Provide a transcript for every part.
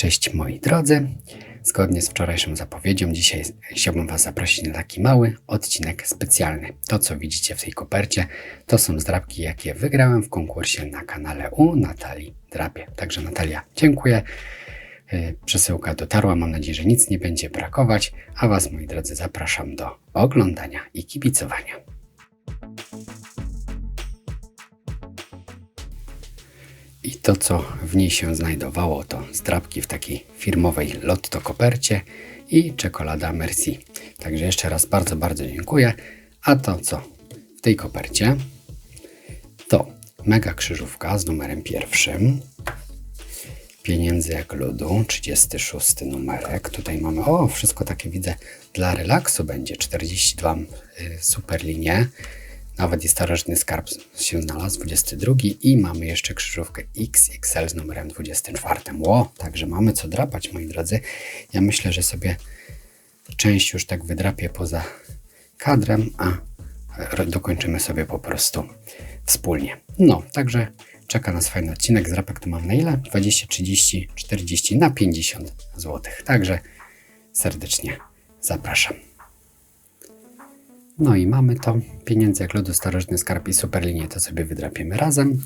Cześć moi drodzy. Zgodnie z wczorajszą zapowiedzią, dzisiaj chciałbym Was zaprosić na taki mały odcinek specjalny. To, co widzicie w tej kopercie, to są zdrabki, jakie wygrałem w konkursie na kanale u Natalii Drapie. Także Natalia, dziękuję. Yy, Przesyłka dotarła, mam nadzieję, że nic nie będzie brakować, a Was, moi drodzy, zapraszam do oglądania i kibicowania. I to, co w niej się znajdowało, to zdrabki w takiej firmowej Lotto kopercie i czekolada Merci. Także jeszcze raz bardzo, bardzo dziękuję. A to, co w tej kopercie, to mega krzyżówka z numerem pierwszym. Pieniędzy jak ludu, 36 numerek. Tutaj mamy, o, wszystko takie widzę dla relaksu będzie. 42 y, super linie. Nawet i starożytny skarb się znalazł, 22 i mamy jeszcze krzyżówkę XXL z numerem 24. Ło, także mamy co drapać, moi drodzy. Ja myślę, że sobie część już tak wydrapię poza kadrem, a dokończymy sobie po prostu wspólnie. No, także czeka nas fajny odcinek. Zdrapek to mam na ile? 20, 30, 40 na 50 zł. Także serdecznie zapraszam. No i mamy to. Pieniędzy jak lodu, starożytny skarb i superlinię to sobie wydrapiemy razem.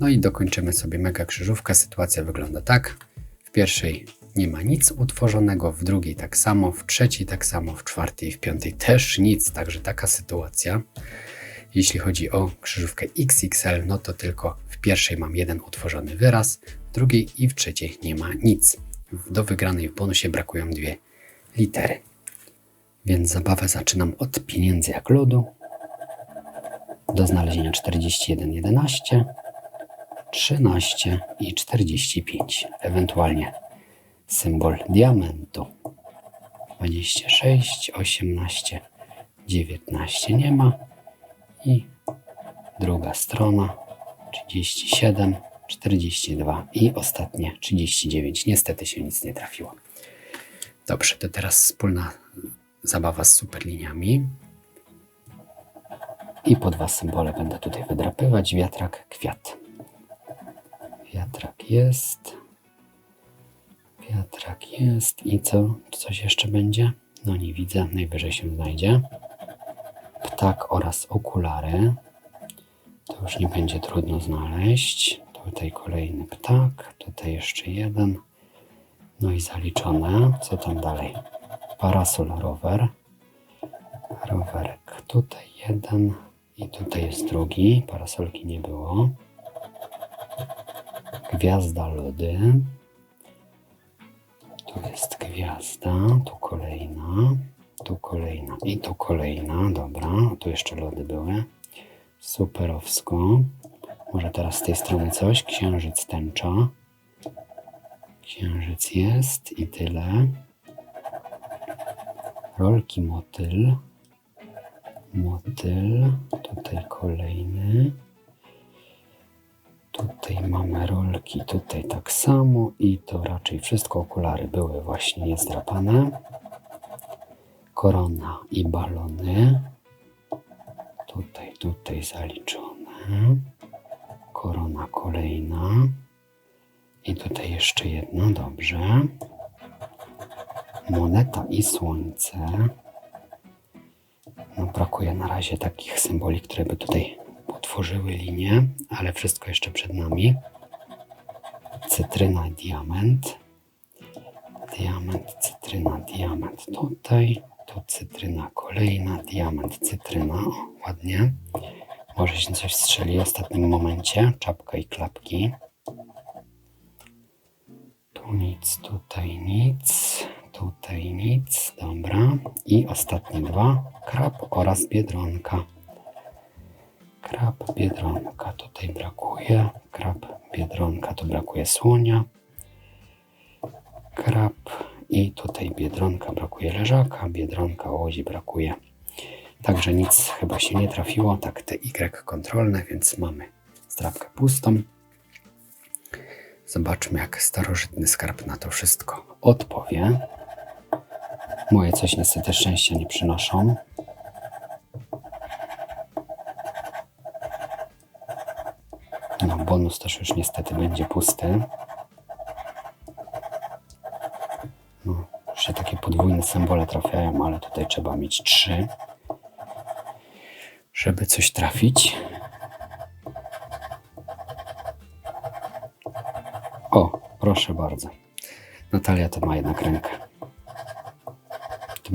No i dokończymy sobie mega krzyżówkę. Sytuacja wygląda tak. W pierwszej nie ma nic utworzonego, w drugiej tak samo, w trzeciej tak samo, w czwartej i w piątej też nic. Także taka sytuacja. Jeśli chodzi o krzyżówkę XXL, no to tylko w pierwszej mam jeden utworzony wyraz, w drugiej i w trzeciej nie ma nic. Do wygranej w bonusie brakują dwie litery. Więc zabawę zaczynam od pieniędzy jak lodu. Do znalezienia 41, 11, 13 i 45. Ewentualnie symbol diamentu. 26, 18, 19 nie ma. I druga strona 37, 42 i ostatnie 39. Niestety się nic nie trafiło. Dobrze, to teraz wspólna zabawa z superliniami. I po dwa symbole będę tutaj wydrapywać. Wiatrak, kwiat. Wiatrak jest. Wiatrak jest. I co? Coś jeszcze będzie? No nie widzę. Najwyżej się znajdzie. Ptak oraz okulary. To już nie będzie trudno znaleźć. Tutaj kolejny ptak. Tutaj jeszcze jeden. No i zaliczone. Co tam dalej? Parasol rower. Rowerek. Tutaj jeden i tutaj jest drugi. Parasolki nie było. Gwiazda lody. Tu jest gwiazda. Tu kolejna. Tu kolejna i tu kolejna. Dobra. Tu jeszcze lody były. Superowsko. Może teraz z tej strony coś. Księżyc tęcza. Księżyc jest i tyle rolki motyl. Motyl. Tutaj kolejny. Tutaj mamy rolki, tutaj tak samo i to raczej wszystko okulary były właśnie niezdrapane. Korona i balony. Tutaj, tutaj zaliczone. Korona kolejna. I tutaj jeszcze jedna, dobrze moneta i słońce. No, brakuje na razie takich symboli, które by tutaj utworzyły linię, ale wszystko jeszcze przed nami. Cytryna, diament. Diament, cytryna, diament tutaj. Tu cytryna kolejna, diament, cytryna. O, ładnie. Może się coś strzeli w ostatnim momencie. Czapka i klapki. Tu nic, tutaj nic. Tutaj nic, dobra. I ostatnie dwa, krab oraz biedronka. Krab, biedronka, tutaj brakuje. Krab, biedronka, tu brakuje słonia. Krab i tutaj biedronka, brakuje leżaka. Biedronka, łodzi brakuje. Także nic chyba się nie trafiło. Tak, te Y kontrolne, więc mamy strawkę pustą. Zobaczmy, jak starożytny skarb na to wszystko odpowie. Moje coś niestety szczęścia nie przynoszą. No, bonus też już niestety będzie pusty. No, już się takie podwójne symbole trafiają, ale tutaj trzeba mieć trzy, żeby coś trafić. O, proszę bardzo. Natalia to ma jednak rękę.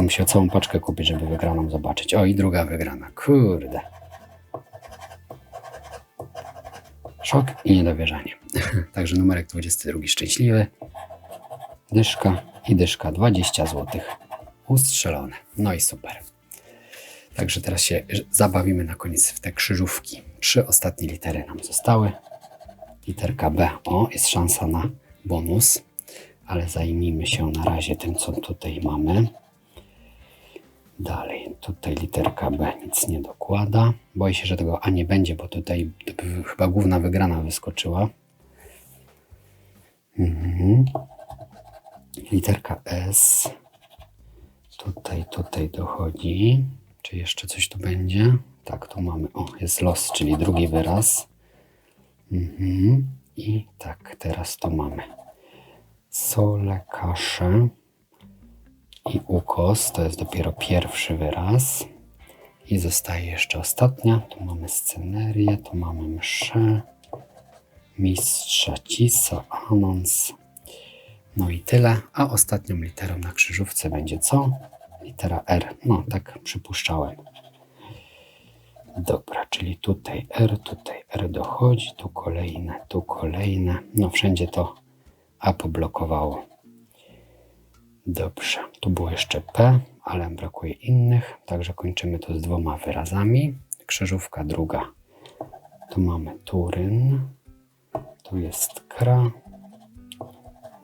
Bym musiał całą paczkę kupić, żeby wygraną zobaczyć. O, i druga wygrana. Kurde. Szok i niedowierzanie. Także numerek 22 szczęśliwy. Dyszka i dyszka 20 zł. Ustrzelone. No i super. Także teraz się zabawimy na koniec w te krzyżówki. Trzy ostatnie litery nam zostały. Literka B. O, jest szansa na bonus, ale zajmijmy się na razie tym, co tutaj mamy. Dalej, tutaj literka B nic nie dokłada. Boję się, że tego A nie będzie, bo tutaj chyba główna wygrana wyskoczyła. Mhm. Literka S. Tutaj, tutaj dochodzi. Czy jeszcze coś tu będzie? Tak, tu mamy. O, jest los, czyli drugi wyraz. Mhm. I tak, teraz to mamy. Sole, kaszę i ukos. To jest dopiero pierwszy wyraz. I zostaje jeszcze ostatnia. Tu mamy scenerię, tu mamy mszę, mistrza Cisa, anons. No i tyle. A ostatnią literą na krzyżówce będzie co? Litera R. No, tak przypuszczałem. Dobra, czyli tutaj R, tutaj R dochodzi, tu kolejne, tu kolejne. No wszędzie to A poblokowało. Dobrze, tu było jeszcze P, ale brakuje innych, także kończymy to z dwoma wyrazami. Krzyżówka druga. Tu mamy Turyn, tu jest Kra,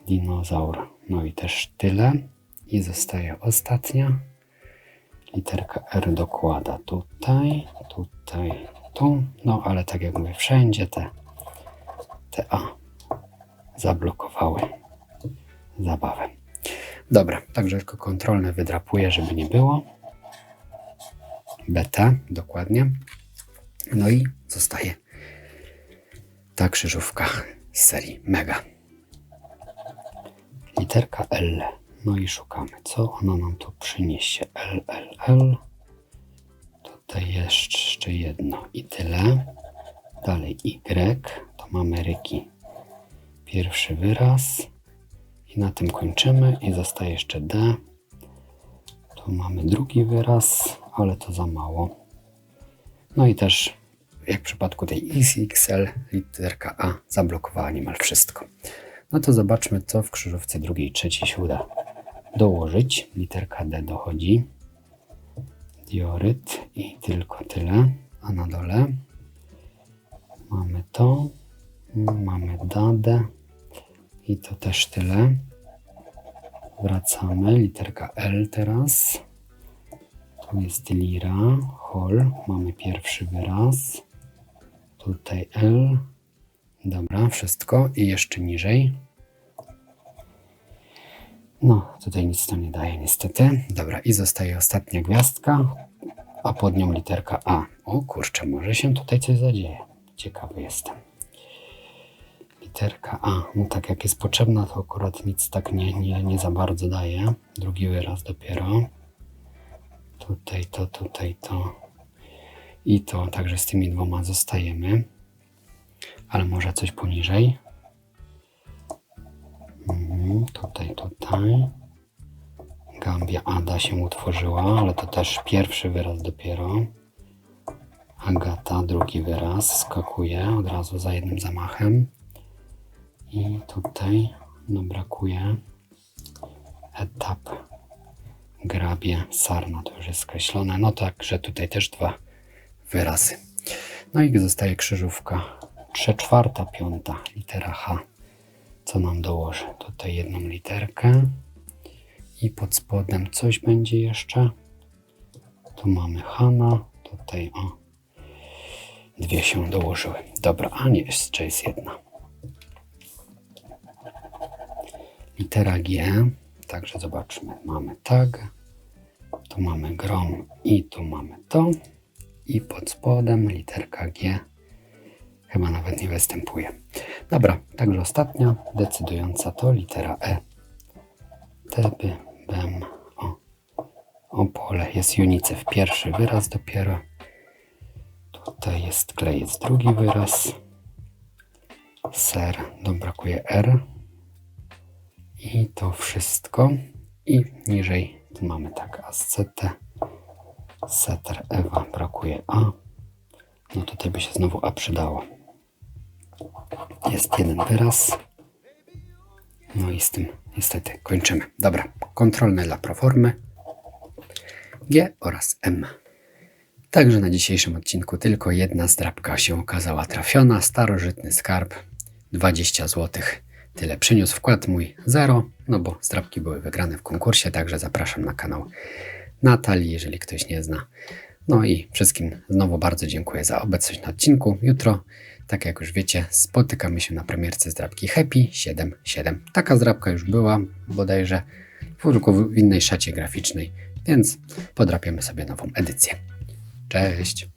dinozaur, no i też tyle. I zostaje ostatnia. Literka R dokłada tutaj, tutaj, tu. No ale tak jak mówię, wszędzie te, te A zablokowały zabawę. Dobra, także tylko kontrolne wydrapuję, żeby nie było. BT, dokładnie. No i zostaje ta krzyżówka z serii Mega. Literka L. No i szukamy, co ona nam tu przyniesie. L, L, L. Tutaj jeszcze jedno i tyle. Dalej Y. To mamy ryki. Pierwszy wyraz. Na tym kończymy. I zostaje jeszcze D. Tu mamy drugi wyraz, ale to za mało. No i też, jak w przypadku tej XXL, literka A zablokowała niemal wszystko. No to zobaczmy, co w krzyżówce drugiej i trzeciej się uda dołożyć. Literka D dochodzi. Dioryt i tylko tyle. A na dole mamy to. Mamy dadę i to też tyle. Wracamy. Literka L teraz. Tu jest lira, hol. Mamy pierwszy wyraz. Tutaj L. Dobra, wszystko. I jeszcze niżej. No, tutaj nic to nie daje niestety. Dobra, i zostaje ostatnia gwiazdka, a pod nią literka A. O kurczę, może się tutaj coś zadzieje. Ciekawy jestem. Literka A. No tak, jak jest potrzebna, to akurat nic tak nie, nie, nie za bardzo daje. Drugi wyraz dopiero. Tutaj to, tutaj to. I to, także z tymi dwoma zostajemy. Ale może coś poniżej. Mhm, tutaj, tutaj. Gambia Ada się utworzyła, ale to też pierwszy wyraz dopiero. Agata, drugi wyraz, skakuje od razu za jednym zamachem. I tutaj no brakuje etap grabie sarna, to już jest skreślone. No także tutaj też dwa wyrazy. No i zostaje krzyżówka. Trze czwarta, piąta, litera H co nam dołożę. Tutaj jedną literkę i pod spodem coś będzie jeszcze. Tu mamy Hana, tutaj o dwie się dołożyły. Dobra, a nie, jeszcze jest jedna. Litera G, także zobaczmy, mamy tag, tu mamy grom i tu mamy to i pod spodem literka G chyba nawet nie występuje. Dobra, także ostatnia decydująca to litera E. Teby, bem, o. Opole jest Unicef pierwszy wyraz dopiero. Tutaj jest klejec drugi wyraz. Ser, no brakuje R. I to wszystko. I niżej tu mamy tak ascetę. Seter Ewa brakuje A. No tutaj by się znowu A przydało. Jest jeden wyraz. No i z tym niestety kończymy. Dobra, kontrolne dla proformy. G oraz M. Także na dzisiejszym odcinku tylko jedna zdrabka się okazała trafiona. Starożytny skarb 20 zł. Tyle przyniósł wkład mój 0, no bo zdrabki były wygrane w konkursie, także zapraszam na kanał Natalii, jeżeli ktoś nie zna. No i wszystkim znowu bardzo dziękuję za obecność na odcinku. Jutro, tak jak już wiecie, spotykamy się na premierce zdrabki Happy 7.7. Taka zdrabka już była bodajże tylko w innej szacie graficznej, więc podrapiamy sobie nową edycję. Cześć!